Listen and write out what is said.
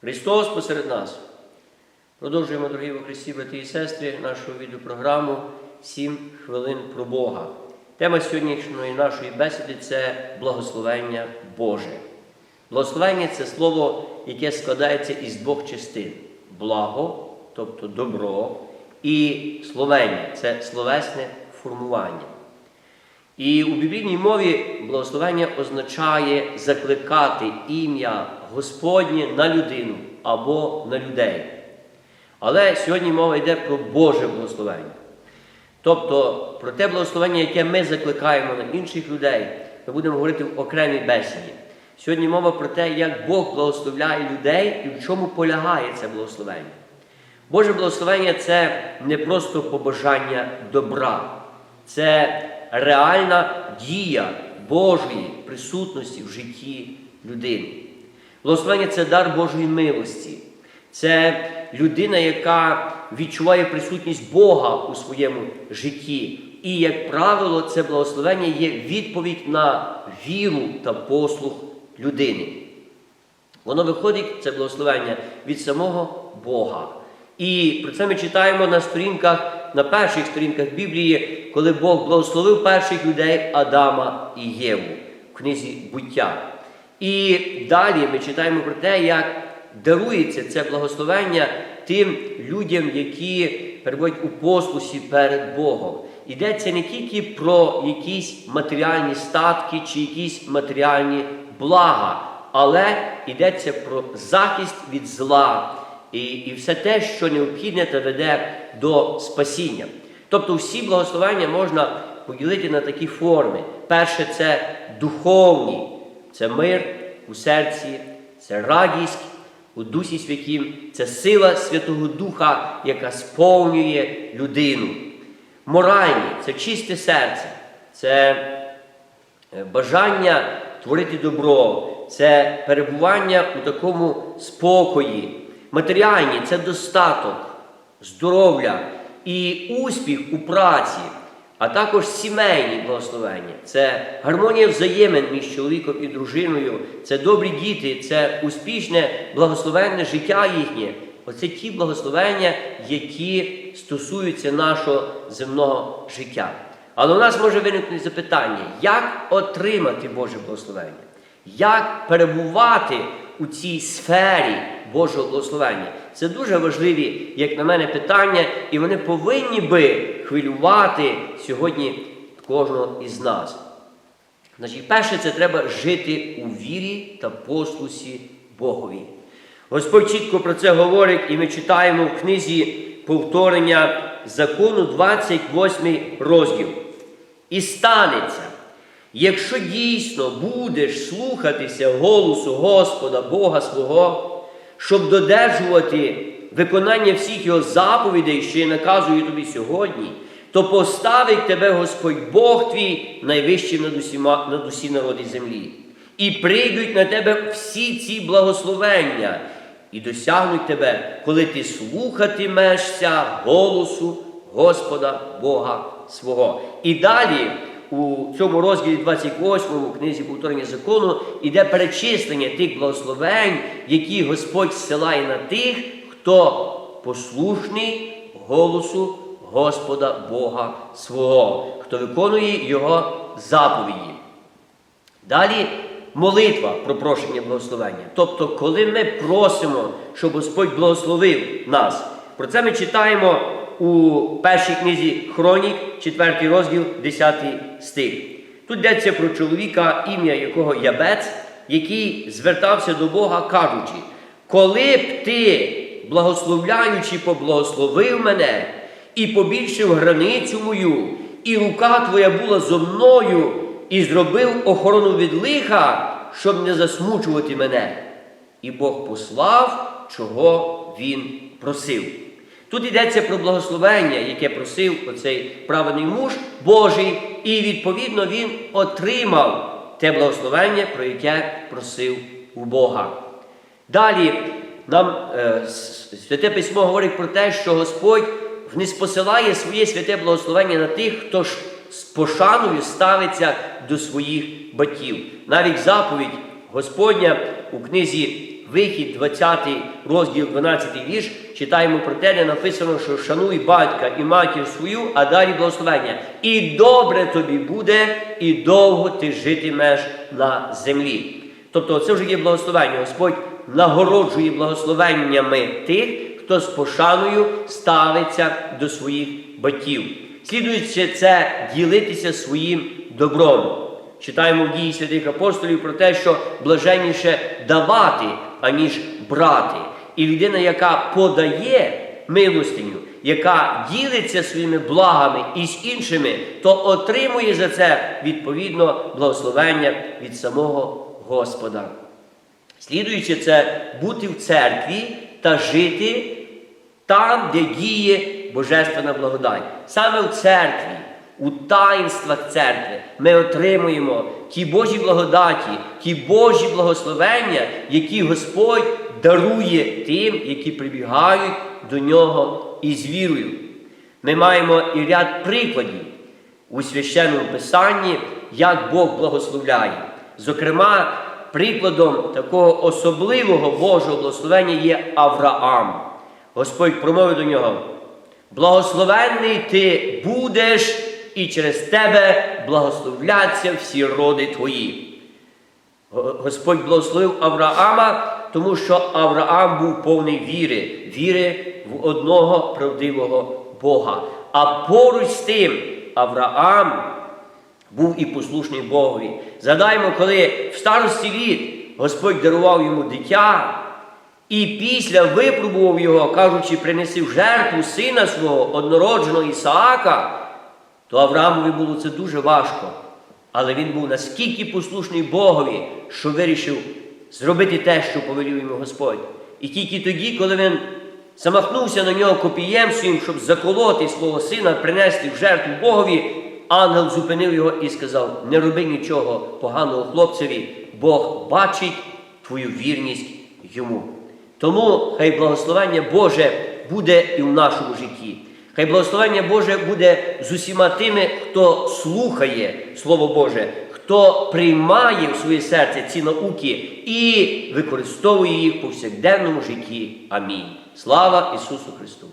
Христос посеред нас. Продовжуємо, дорогі во Христі, брати і сестри, нашу відеопрограму «Сім хвилин про Бога. Тема сьогоднішньої нашої бесіди це благословення Боже. Благословення це слово, яке складається із двох частин: благо, тобто добро, і словення це словесне формування. І у біблійній мові благословення означає закликати ім'я Господнє на людину або на людей. Але сьогодні мова йде про Боже благословення. Тобто про те благословення, яке ми закликаємо на інших людей, ми будемо говорити в окремій бесіді. Сьогодні мова про те, як Бог благословляє людей і в чому полягає це благословення. Боже благословення це не просто побажання добра, це реальна дія Божої присутності в житті людини. Благословення це дар Божої милості. Це людина, яка відчуває присутність Бога у своєму житті. І, як правило, це благословення є відповідь на віру та послух людини. Воно виходить, це благословення від самого Бога. І про це ми читаємо на сторінках, на перших сторінках Біблії, коли Бог благословив перших людей Адама і Єву в книзі буття. І далі ми читаємо про те, як дарується це благословення тим людям, які перебувають у послусі перед Богом. Йдеться не тільки про якісь матеріальні статки чи якісь матеріальні блага, але йдеться про захист від зла і, і все те, що необхідне та веде до спасіння. Тобто всі благословення можна поділити на такі форми. Перше це духовні, це мир у серці, це радість у Дусі Святім, це сила Святого Духа, яка сповнює людину. Моральні це чисте серце, це е, бажання творити добро, це перебування у такому спокої. Матеріальні це достаток, здоров'я і успіх у праці, а також сімейні благословення. Це гармонія взаємин між чоловіком і дружиною, це добрі діти, це успішне благословенне життя їхнє. Оце ті благословення, які стосуються нашого земного життя. Але у нас може виникнути запитання, як отримати Боже благословення? Як перебувати у цій сфері Божого благословення? Це дуже важливі, як на мене, питання, і вони повинні би хвилювати сьогодні кожного із нас. Значить, перше, це треба жити у вірі та послусі Богові. Господь чітко про це говорить, і ми читаємо в книзі повторення закону 28 розділ. І станеться, якщо дійсно будеш слухатися голосу Господа Бога свого, щоб додержувати виконання всіх його заповідей, що я наказую тобі сьогодні, то поставить тебе Господь Бог твій найвищим над, усіма, над усі народи землі. І прийдуть на тебе всі ці благословення, і досягнуть тебе, коли ти слухатимешся голосу Господа Бога свого. І далі у цьому розділі 28 у книзі повторення закону йде перечислення тих благословень, які Господь зсилає на тих, хто послушний голосу Господа Бога свого, хто виконує Його заповіді. Далі молитва про прошення благословення. Тобто, коли ми просимо, щоб Господь благословив нас. Про це ми читаємо у першій книзі Хронік, 4 розділ, 10 стих. Тут йдеться про чоловіка, ім'я якого Ябець, який звертався до Бога, кажучи, коли б ти, благословляючи, поблагословив мене і побільшив границю мою, і рука твоя була зо мною, і зробив охорону від лиха, щоб не засмучувати мене. І Бог послав, чого він просив. Тут йдеться про благословення, яке просив оцей праведний муж Божий, і відповідно він отримав те благословення, про яке просив у Бога. Далі нам е, Святе Письмо говорить про те, що Господь вниз посилає своє святе благословення на тих, хто ж з пошаною ставиться до своїх батьків. Навіть заповідь Господня у книзі вихід, 20 розділ, 12 вірш, читаємо про те, де написано, що шануй батька і матір свою, а далі благословення. І добре тобі буде, і довго ти житимеш на землі. Тобто це вже є благословення. Господь нагороджує благословеннями тих, хто з пошаною ставиться до своїх батьків. Слідуючи це ділитися своїм добром. Читаємо в дії святих апостолів про те, що блаженніше давати, аніж брати. І людина, яка подає милостиню, яка ділиться своїми благами із іншими, то отримує за це відповідно благословення від самого Господа. Слідуючи це, бути в церкві та жити там, де діє Божественна благодать. Саме в церкві, у таїнствах церкви ми отримуємо ті Божі благодаті, ті Божі благословення, які Господь дарує тим, які прибігають до нього із вірою. Ми маємо і ряд прикладів у священному писанні, як Бог благословляє. Зокрема, прикладом такого особливого Божого благословення є Авраам. Господь промовив до нього: Благословенний ти будеш, і через тебе благословляться всі роди твої. Господь благословив Авраама, тому що Авраам був повний віри, віри в одного правдивого Бога. А поруч з тим Авраам був і послушний Богові. Згадаємо, коли в старості літ Господь дарував йому дитя, і після випробував його, кажучи, принеси в жертву сина свого однородженого Ісаака, то Авраамові було це дуже важко. Але він був наскільки послушний Богові, що вирішив зробити те, що повелів йому Господь. І тільки тоді, коли він замахнувся на нього копієм своїм, щоб заколоти свого сина, принести в жертву Богові, ангел зупинив його і сказав: Не роби нічого поганого хлопцеві, Бог бачить твою вірність йому. Тому хай благословення Боже буде і в нашому житті. Хай благословення Боже буде з усіма тими, хто слухає Слово Боже, хто приймає в своє серце ці науки і використовує їх в повсякденному житті. Амінь. Слава Ісусу Христу!